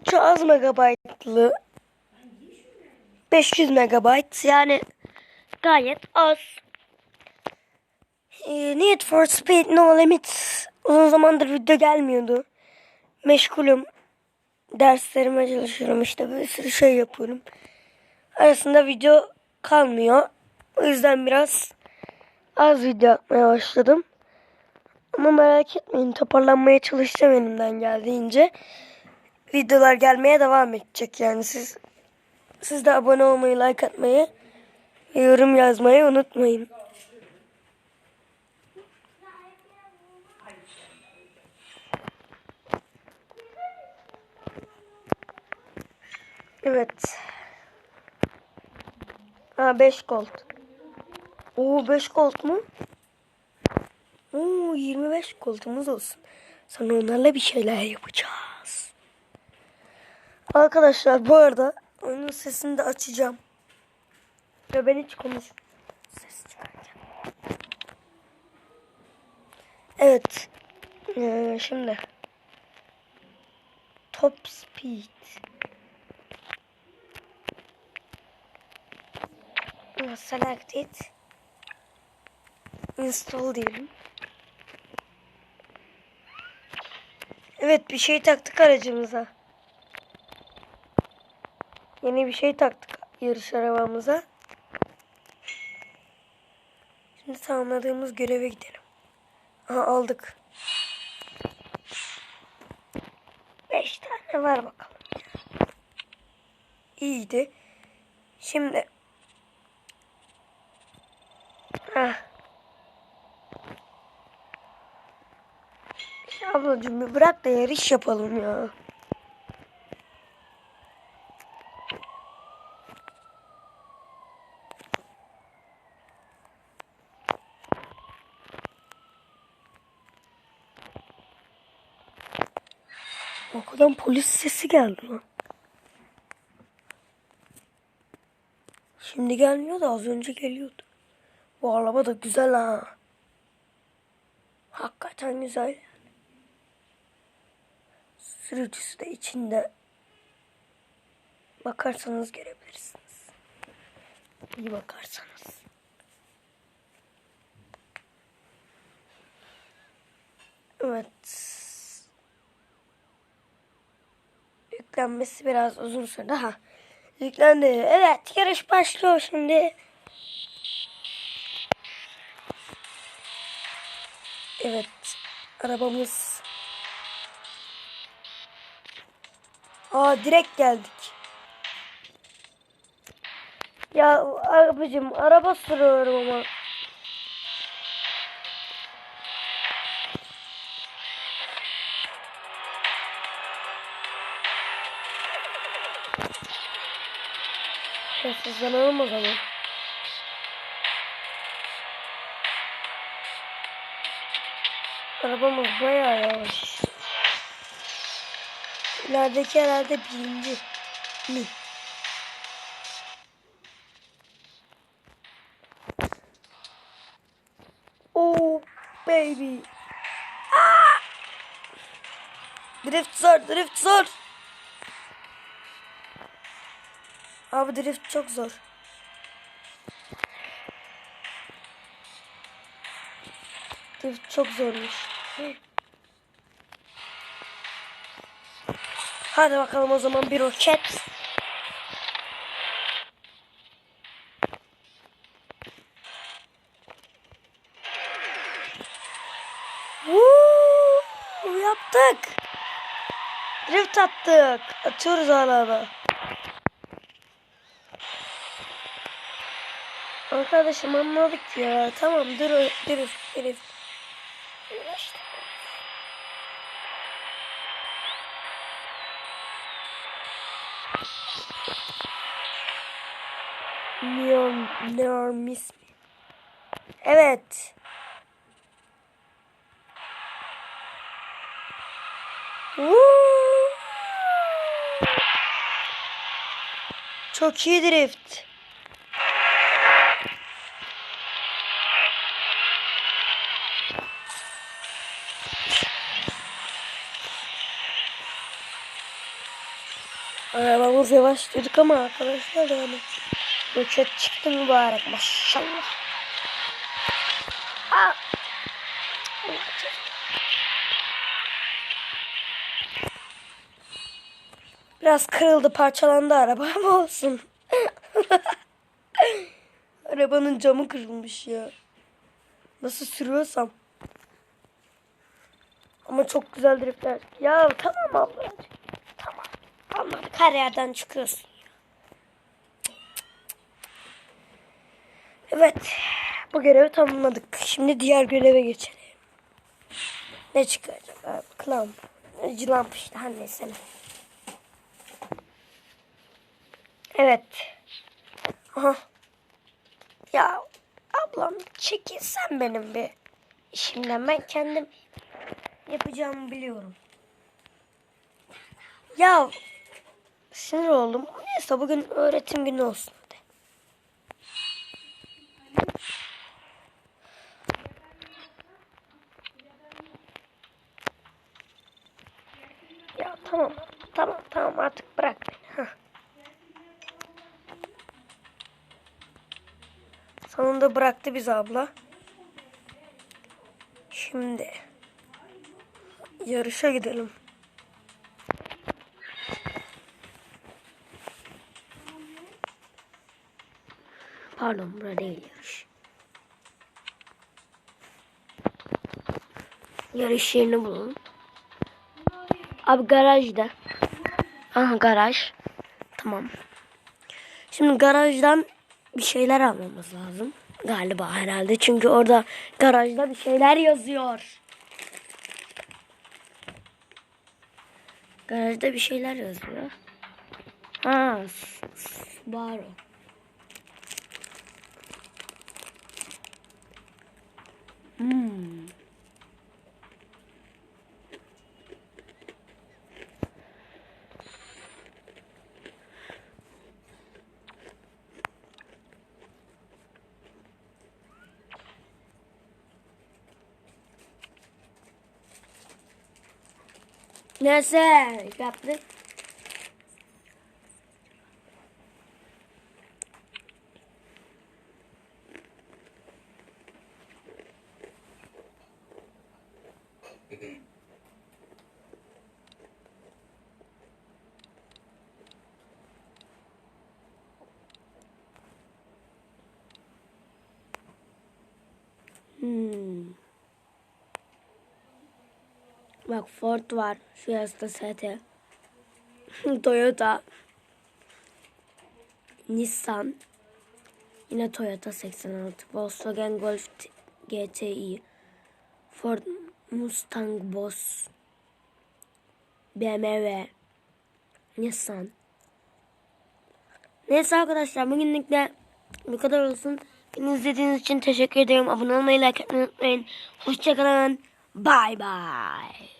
oldukça az megabaytlı. 500 megabayt yani gayet az. Ee, Need for Speed No Limits uzun zamandır video gelmiyordu. Meşgulüm. Derslerime çalışıyorum işte bir sürü şey yapıyorum. Arasında video kalmıyor. O yüzden biraz az video atmaya başladım. Ama merak etmeyin toparlanmaya çalışacağım elimden geldiğince. Videolar gelmeye devam edecek yani siz siz de abone olmayı, like atmayı yorum yazmayı unutmayın. Evet. Ha 5 gold. Oo 5 gold mu? Oo 25 goldumuz olsun. Sonra onlarla bir şeyler yapacağız. Arkadaşlar bu arada oyunun sesini de açacağım. Ve ben hiç konuş ses çıkarken. Evet. Ee, şimdi. Top speed. Select it. Install diyelim. Evet bir şey taktık aracımıza. Yeni bir şey taktık yarış arabamıza. Şimdi tamamladığımız göreve gidelim. Aha aldık. Beş tane var bakalım. İyiydi. Şimdi. Ya Ablacığım bırak da yarış yapalım ya. Okuldan polis sesi geldi lan. Şimdi gelmiyor da az önce geliyordu. Bu araba da güzel ha. Hakikaten güzel. Sürücüsü de içinde. Bakarsanız görebilirsiniz. İyi bakarsanız. Evet. Yüklenmesi biraz uzun sürdü. Ha. Yüklendi. Evet yarış başlıyor şimdi. Evet. Arabamız. Aa direkt geldik. Ya abicim araba sürüyorum ama. Sessizlanalım o zaman. Arabamız bayağı yavaş. İlerideki herhalde birinci mi? Oh baby. Ah! Drift zor, drift zor. Abi drift çok zor. Drift çok zormuş. Hadi bakalım o zaman bir roket. Yaptık. Drift attık. Atıyoruz hala Arkadaşım anladık ya. Tamam dur drift. Uğraştık. Neon, neon miss mi? Evet. Woo! Çok iyi drift. Yavaş dedik ama arkadaşlar yani. Roket çıktı mübarek maşallah. Biraz kırıldı parçalandı araba ama olsun. Arabanın camı kırılmış ya. Nasıl sürüyorsam. Ama çok güzel driftler. Ya tamam ablacığım. Anladık her yerden çıkıyorsun. Evet. Bu görevi tamamladık. Şimdi diğer göreve geçelim. Ne çıkacak? Clamp. Clamp işte. Her neyse. ne. Evet. Aha. Ya ablam çekilsen benim bir işimden. Ben kendim yapacağımı biliyorum. Ya sinir oldum. Neyse bugün öğretim günü olsun hadi. Ya tamam. Tamam tamam artık bırak beni. Hah. Sonunda bıraktı bizi abla. Şimdi yarışa gidelim. Pardon burada değil yarış. Yarış yerini bulalım. Abi garajda. Aha garaj. Tamam. Şimdi garajdan bir şeyler almamız lazım. Galiba herhalde. Çünkü orada garajda bir şeyler yazıyor. Garajda bir şeyler yazıyor. Ha, Subaru. Hmm. Neyse yaptık. Hmm. Bak Ford var. Şurası da ST. Toyota. Nissan. Yine Toyota 86. Volkswagen Golf GTI. Ford Mustang Boss. BMW. Nissan. Neyse arkadaşlar bugünlük de bu kadar olsun. Beni izlediğiniz için teşekkür ederim. Abone olmayı, like etmeyi unutmayın. Hoşçakalın. Bye bye.